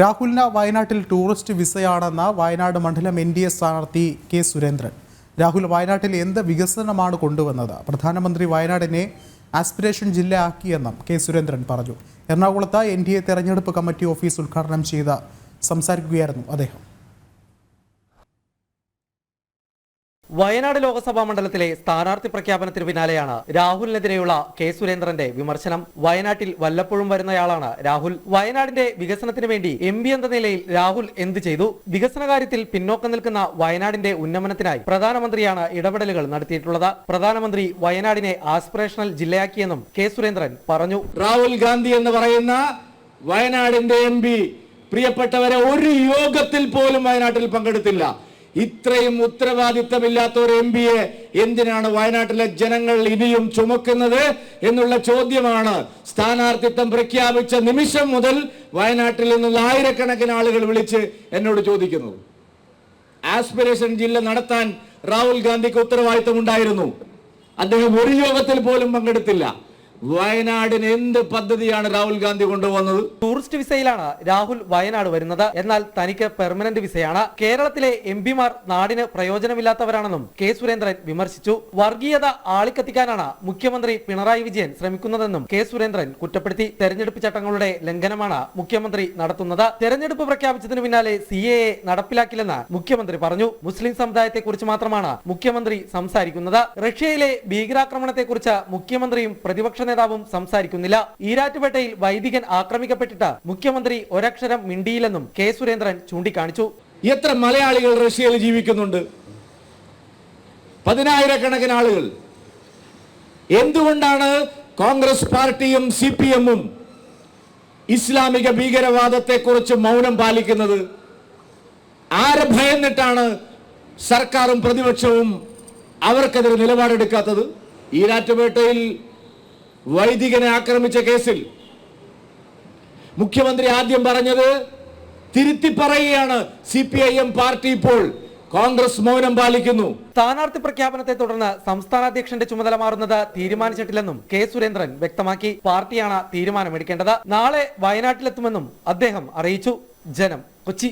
രാഹുലിന് വയനാട്ടിൽ ടൂറിസ്റ്റ് വിസയാണെന്ന വയനാട് മണ്ഡലം എൻ ഡി എ സ്ഥാനാർത്ഥി കെ സുരേന്ദ്രൻ. രാഹുൽ വയനാട്ടിൽ എന്ത് വികസനമാണ് കൊണ്ടുവന്നത്? പ്രധാനമന്ത്രി വയനാടിനെ ആസ്പിരേഷൻ ജില്ലയാക്കിയെന്നും കെ സുരേന്ദ്രൻ പറഞ്ഞു. എറണാകുളത്ത് എൻ ഡി എ തെരഞ്ഞെടുപ്പ് കമ്മിറ്റി ഓഫീസ് ഉദ്ഘാടനം ചെയ്ത് സംസാരിക്കുകയായിരുന്നു അദ്ദേഹം. വയനാട് ലോക്സഭാ മണ്ഡലത്തിലെ സ്ഥാനാർത്ഥി പ്രഖ്യാപനത്തിന് പിന്നാലെയാണ് രാഹുലിനെതിരെയുള്ള കെ സുരേന്ദ്രന്റെ വിമർശനം. വയനാട്ടിൽ വല്ലപ്പോഴും വരുന്നയാളാണ് രാഹുൽ. വയനാടിന്റെ വികസനത്തിന് വേണ്ടി എം എന്ന നിലയിൽ രാഹുൽ എന്ത് ചെയ്തു? വികസന കാര്യത്തിൽ പിന്നോക്കം നിൽക്കുന്ന വയനാടിന്റെ ഉന്നമനത്തിനായി പ്രധാനമന്ത്രിയാണ് ഇടപെടലുകൾ നടത്തിയിട്ടുള്ളത്. പ്രധാനമന്ത്രി വയനാടിനെ ആസ്പിറേഷണൽ ജില്ലയാക്കിയെന്നും കെ സുരേന്ദ്രൻ പറഞ്ഞു. രാഹുൽ ഗാന്ധി എന്ന് പറയുന്ന വയനാടിന്റെ എം പ്രിയപ്പെട്ടവരെ ഒരു യോഗത്തിൽ പോലും വയനാട്ടിൽ പങ്കെടുത്തില്ല. ഇത്രയും ഉത്തരവാദിത്തമില്ലാത്ത ഒരു എം പിയെ എന്തിനാണ് വയനാട്ടിലെ ജനങ്ങൾ ഇനിയും ചുമക്കുന്നത് എന്നുള്ള ചോദ്യമാണ് സ്ഥാനാർത്ഥിത്വം പ്രഖ്യാപിച്ച നിമിഷം മുതൽ വയനാട്ടിൽ നിന്നുള്ള ആയിരക്കണക്കിന് ആളുകൾ വിളിച്ച് എന്നോട് ചോദിക്കുന്നു. ആസ്പിരേഷൻ ജില്ല നടത്താൻ രാഹുൽ ഗാന്ധിക്ക് ഉത്തരവാദിത്തം ഉണ്ടായിരുന്നു അദ്ദേഹം ഒരു യോഗത്തിൽ പോലും പങ്കെടുത്തില്ല. വയനാടിന് എന്ത് പദ്ധതിയാണ് രാഹുൽ ഗാന്ധി കൊണ്ടുവന്നത്? ടൂറിസ്റ്റ് വിസയിലാണ് രാഹുൽ വയനാട് വരുന്നത്. എന്നാൽ തനിക്ക് പെർമനന്റ് വിസയാണ്. കേരളത്തിലെ എം പിമാർ നാടിന് പ്രയോജനമില്ലാത്തവരാണെന്നും കെ സുരേന്ദ്രൻ വിമർശിച്ചു. വർഗീയത ആളിക്കത്തിക്കാനാണ് മുഖ്യമന്ത്രി പിണറായി വിജയൻ ശ്രമിക്കുന്നതെന്നും കെ സുരേന്ദ്രൻ കുറ്റപ്പെടുത്തി. തെരഞ്ഞെടുപ്പ് ചട്ടങ്ങളുടെ ലംഘനമാണ് മുഖ്യമന്ത്രി നടത്തുന്നത്. തെരഞ്ഞെടുപ്പ് പ്രഖ്യാപിച്ചതിനു പിന്നാലെ സി എ നടപ്പിലാക്കില്ലെന്ന് മുഖ്യമന്ത്രി പറഞ്ഞു. മുസ്ലിം സമുദായത്തെക്കുറിച്ച് മാത്രമാണ് മുഖ്യമന്ത്രി സംസാരിക്കുന്നത്. റഷ്യയിലെ ഭീകരാക്രമണത്തെക്കുറിച്ച് മുഖ്യമന്ത്രിയും പ്രതിപക്ഷ നേതാവും സംസാരിക്കുന്നില്ല. ഈരാറ്റുപേട്ടയിൽ വൈദികൻ ആക്രമിക്കപ്പെട്ടിട്ട് മുഖ്യമന്ത്രി ഒരക്ഷരം മിണ്ടിയില്ലെന്നും കെ സുരേന്ദ്രൻ ചൂണ്ടിക്കാണിച്ചു. എത്ര മലയാളികൾ റഷ്യയിൽ ജീവിക്കുന്നുണ്ട്? പതിനായിരക്കണക്കിന് ആളുകൾ. എന്തുകൊണ്ടാണ് കോൺഗ്രസ് പാർട്ടിയും സി പി എമ്മും ഇസ്ലാമിക ഭീകരവാദത്തെക്കുറിച്ച് മൗനം പാലിക്കുന്നത്? ആരെ ഭയന്നിട്ടാണ് സർക്കാരും പ്രതിപക്ഷവും അവർക്കെതിരെ നിലപാടെടുക്കാത്തത്? ഈരാറ്റുപേട്ടയിൽ വൈദികനെ ആക്രമിച്ച കേസിൽ മുഖ്യമന്ത്രി ആദ്യം പറഞ്ഞത് തിരുത്തി പറയുകയാണ് C P I M party ഇപ്പോൾ. കോൺഗ്രസ് മൗനം പാലിക്കുന്നു. സ്ഥാനാർത്ഥി പ്രഖ്യാപനത്തെ തുടർന്ന് സംസ്ഥാന അധ്യക്ഷന്റെ ചുമതല മാറുന്നത് തീരുമാനിച്ചിട്ടില്ലെന്നും കെ സുരേന്ദ്രൻ വ്യക്തമാക്കി. പാർട്ടിയാണ് തീരുമാനമെടുക്കേണ്ടത്. നാളെ വയനാട്ടിലെത്തുമെന്നും അദ്ദേഹം അറിയിച്ചു. ജനം കൊച്ചി.